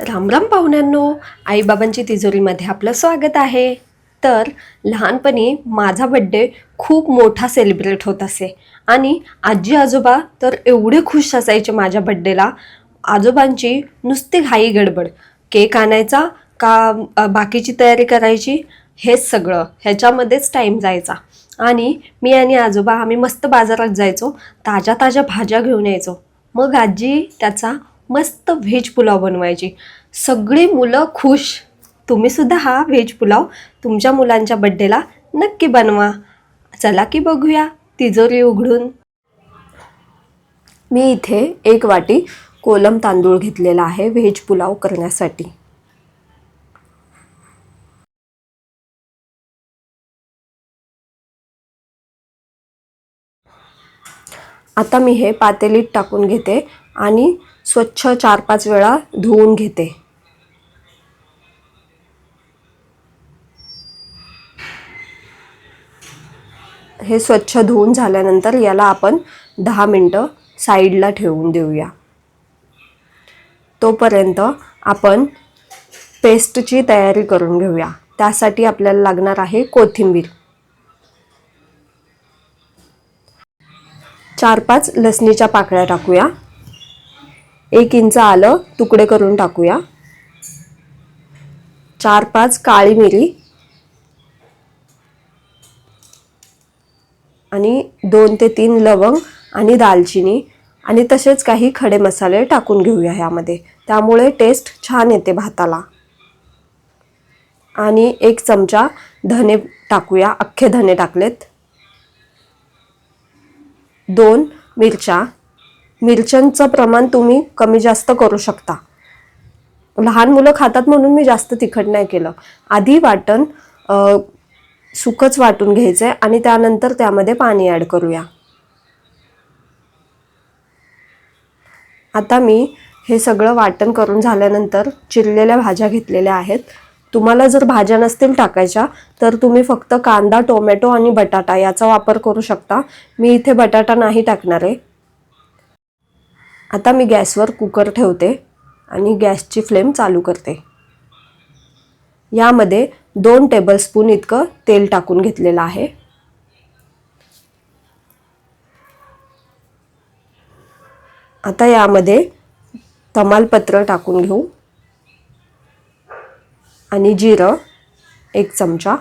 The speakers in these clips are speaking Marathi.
रामराम पाहुण्यांनो आईबाबांची तिजोरीमध्ये आपलं स्वागत आहे. तर लहानपणी माझा बड्डे खूप मोठा सेलिब्रेट होत असे. आणि आजी आजोबा तर एवढे खुश असायचे माझ्या बड्डेला आजोबांची नुसती घाई गडबड. केक आणायचा का बाकीची तयारी करायची हेच सगळं. ह्याच्यामध्येच टाईम जायचा. आणि मी आणि आजोबा आम्ही मस्त बाजारात जायचो. ताज्या ताज्या भाज्या घेऊन यायचो. मग आजी त्याचा मस्त व्हेज पुलाव बनवायची. सगळी मुलं खुश. तुम्ही सुद्धा हा व्हेज पुलाव तुमच्या मुलांच्या बड्डेला नक्की बनवा. चला की बघूया तिजोरी उघडून. मी इथे एक वाटी कोलम तांदूळ घेतलेला आहे व्हेज पुलाव करण्यासाठी. आता मी हे पातेलीत टाकून घेते. आणि स्वच्छ चार पाच वेळा धुवून घेते. हे स्वच्छ धुवून झाल्यानंतर याला आपण दहा मिनटं साईडला ठेवून देऊया. तोपर्यंत आपण पेस्टची तयारी करून घेऊया. त्यासाठी आपल्याला लागणार आहे कोथिंबीर. चार पाच लसणीच्या पाकळ्या टाकूया. एक इंच आलं तुकडे करून टाकूया. चार पाच काळी मिरी. आणि दोन ते तीन लवंग आणि दालचिनी. आणि तसेच काही खडे मसाले टाकून घेऊया ह्यामध्ये. त्यामुळे टेस्ट छान येते भाताला. आणि एक चमचा धने टाकूया. अख्खे धने टाकलेत. दोन मिरच्या. मिरच्यांचं प्रमाण तुम्ही कमी जास्त करू शकता. लहान मुलं खातात म्हणून मी जास्त तिखट नाही केलं. आधी वाटण सुकच वाटून घ्यायचं आहे आणि त्यानंतर त्यामध्ये पाणी ॲड करूया. आता मी हे सगळं वाटण करून झाल्यानंतर चिरलेल्या भाज्या घेतलेल्या आहेत. तुम्हाला जर भाज्या नसतील टाकायच्या तर तुम्ही फक्त कांदा टोमॅटो आणि बटाटा याचा वापर करू शकता. मी इथे बटाटा नाही टाकणार आहे. आता मी गॅसवर कुकर ठेवते आणि गॅसची फ्लेम चालू करते. यामध्ये दोन टेबलस्पून इतकं तेल टाकून घेतलेलं आहे. आता यामध्ये तमालपत्र टाकून घेऊ. आणि जिरं एक चमचा.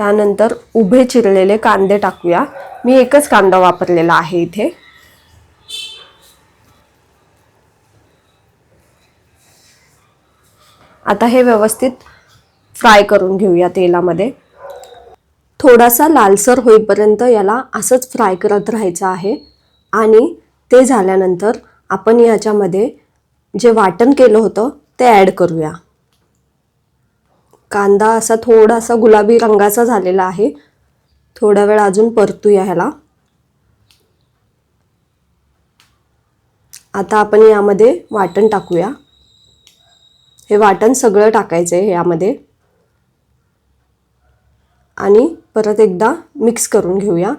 त्यानंतर उभे चिरलेले कांदे टाकूया. मी एकच कांदा वापरलेला आहे इथे. आता हे व्यवस्थित फ्राय करून घेऊया तेलामध्ये. थोडासा लालसर होईपर्यंत याला असंच फ्राय करत राहायचं आहे. आणि ते झाल्यानंतर आपण याच्यामध्ये जे वाटण केलं होतं ते ॲड करूया. कांदा असा थोडासा गुलाबी रंगाचा झालेला आहे. थोडा वेळ अजून परतूया ह्याला. आता आपण यामध्ये वाटण टाकूया. हे वाटण सगळं टाकायचं आहे यामध्ये. आणि परत एकदा मिक्स करून घेऊया.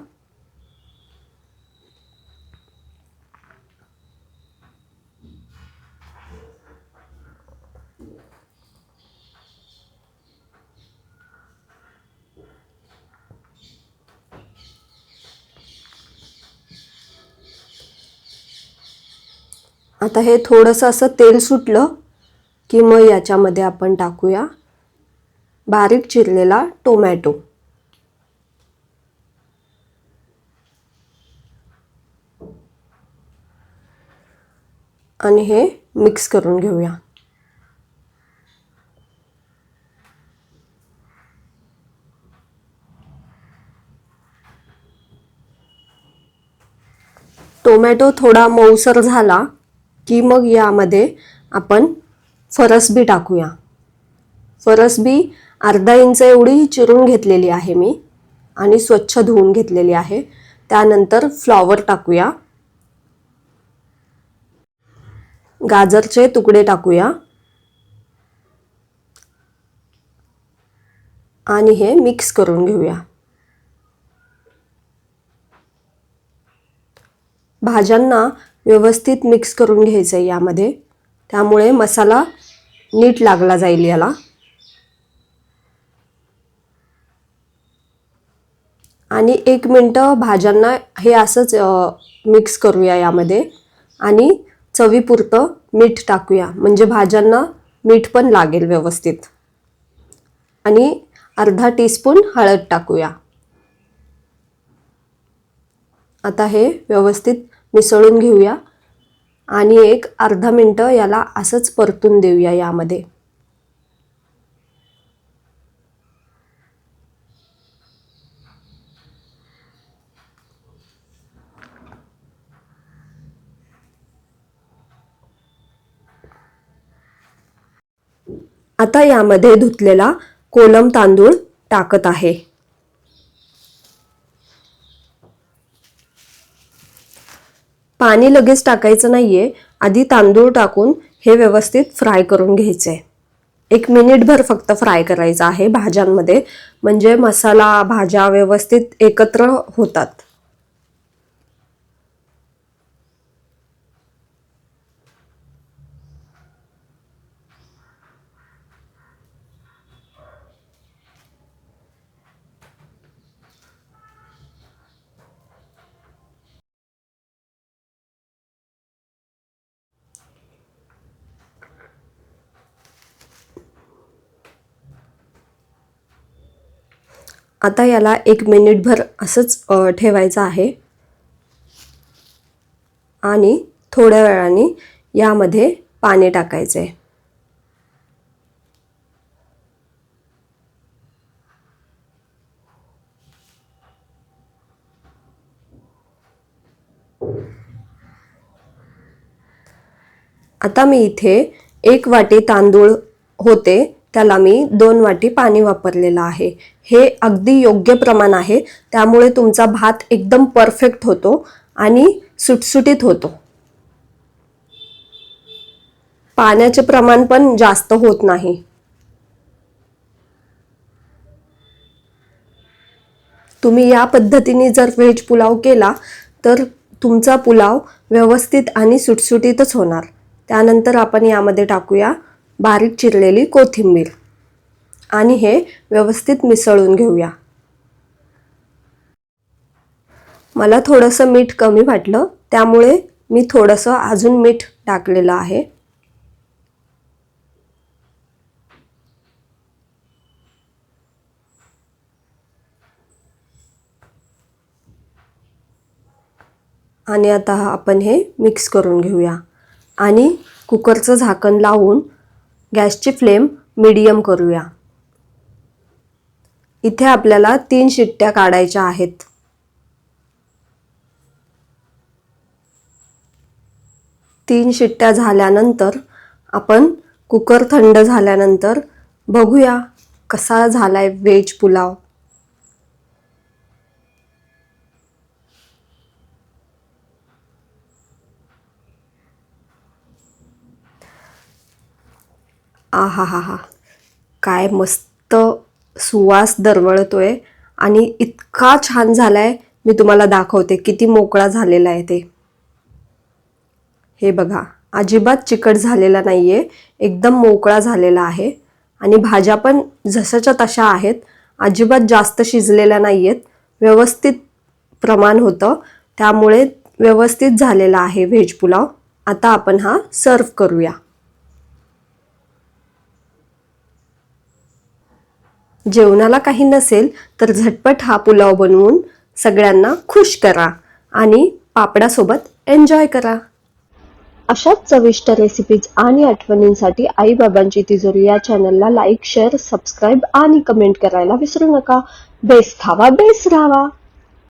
आता हे थोडंसं असं तेल सुटलं की मग याच्यामध्ये आपण टाकूया बारीक चिरलेला टोमॅटो. आणि हे मिक्स करून घेऊया. टोमॅटो थोडा मऊसर झाला की मग यामध्ये आपण फरसबी टाकूया. फरसबी अर्धा इंच एवढी चिरून घेतलेली आहे मी आणि स्वच्छ धुवून घेतलेली आहे. त्यानंतर फ्लॉवर टाकूया. गाजरचे तुकडे टाकूया. आणि हे मिक्स करून घेऊया. भाज्यांना व्यवस्थित मिक्स करून घ्यायचं आहे यामध्ये. त्यामुळे मसाला नीट लागला जाईल याला. आणि एक मिनटं भाज्यांना हे असंच मिक्स करूया यामध्ये. आणि चवीपुरतं मीठ टाकूया. म्हणजे भाज्यांना मीठ पण लागेल व्यवस्थित. आणि अर्धा टीस्पून हळद टाकूया. आता हे व्यवस्थित मिसळून घेऊया. आणि एक अर्धा मिनटं याला असंच परतून देऊया यामध्ये. आता यामध्ये धुतलेला कोलम तांदूळ टाकत आहे. पाणी लगेच टाकायचं नाही आहे आधी तांदूळ टाकून हे व्यवस्थित फ्राय करून घ्यायचे. एक मिनिटभर फक्त फ्राय करायचं आहे भाज्यांमध्ये. म्हणजे मसाला भाज्या व्यवस्थित एकत्र होतात. आता याला एक मिनिटभर असंच ठेवायचं आहे. आणि थोड्या वेळाने यामध्ये पाणी टाकायचे आता मी इथे एक वाटी तांदूळ होते. त्याला मी दोन वाटी पाणी वापरलेलं आहे. हे अगदी योग्य प्रमाण आहे. त्यामुळे तुमचा भात एकदम परफेक्ट होतो आणि सुटसुटीत होतो. पाण्याचे प्रमाण पण जास्त होत नाही. तुम्ही या पद्धतीने जर व्हेज पुलाव केला तर तुमचा पुलाव व्यवस्थित आणि सुटसुटीतच होणार. त्यानंतर आपण यामध्ये टाकूया बारीक चिरलेली कोथिंबीर. आणि हे व्यवस्थित मिसळून घेऊया. मला थोडंसं मीठ कमी वाटलं त्यामुळे मी थोडंसं अजून मीठ टाकलेलं आहे. आणि आता आपण हे मिक्स करून घेऊया. आणि कुकरचं झाकण लावून गॅसची फ्लेम मिडियम करूया. इथे आपल्याला तीन शिट्ट्या काढायच्या आहेत. तीन शिट्ट्या झाल्यानंतर आपण कुकर थंड झाल्यानंतर बघूया कसा झालाय व्हेज पुलाव. आ हा हा हा काय मस्त सुवास दरवळतो आहे आणि इतका छान झाला आहे मी तुम्हाला दाखवते किती मोकळा झालेला आहे ते. हे बघा अजिबात चिकट झालेला नाही आहे एकदम मोकळा झालेला आहे. आणि भाज्या पण जशाच्या तशा आहेत अजिबात जास्त शिजलेल्या नाही आहेत व्यवस्थित प्रमाण होतं त्यामुळे व्यवस्थित झालेला आहे व्हेज पुलाव. आता आपण हा सर्व करूया. जेवणाला काही नसेल तर झटपट हा पुलाव बनवून सगळ्यांना खुश करा आणि पापडासोबत एन्जॉय करा. अशाच चविष्ट रेसिपीज आणि आठवणींसाठी आई बाबांची तिजोरी या चॅनलला लाईक शेअर सबस्क्राईब आणि कमेंट करायला विसरू नका. बेस खावा बेस राहावा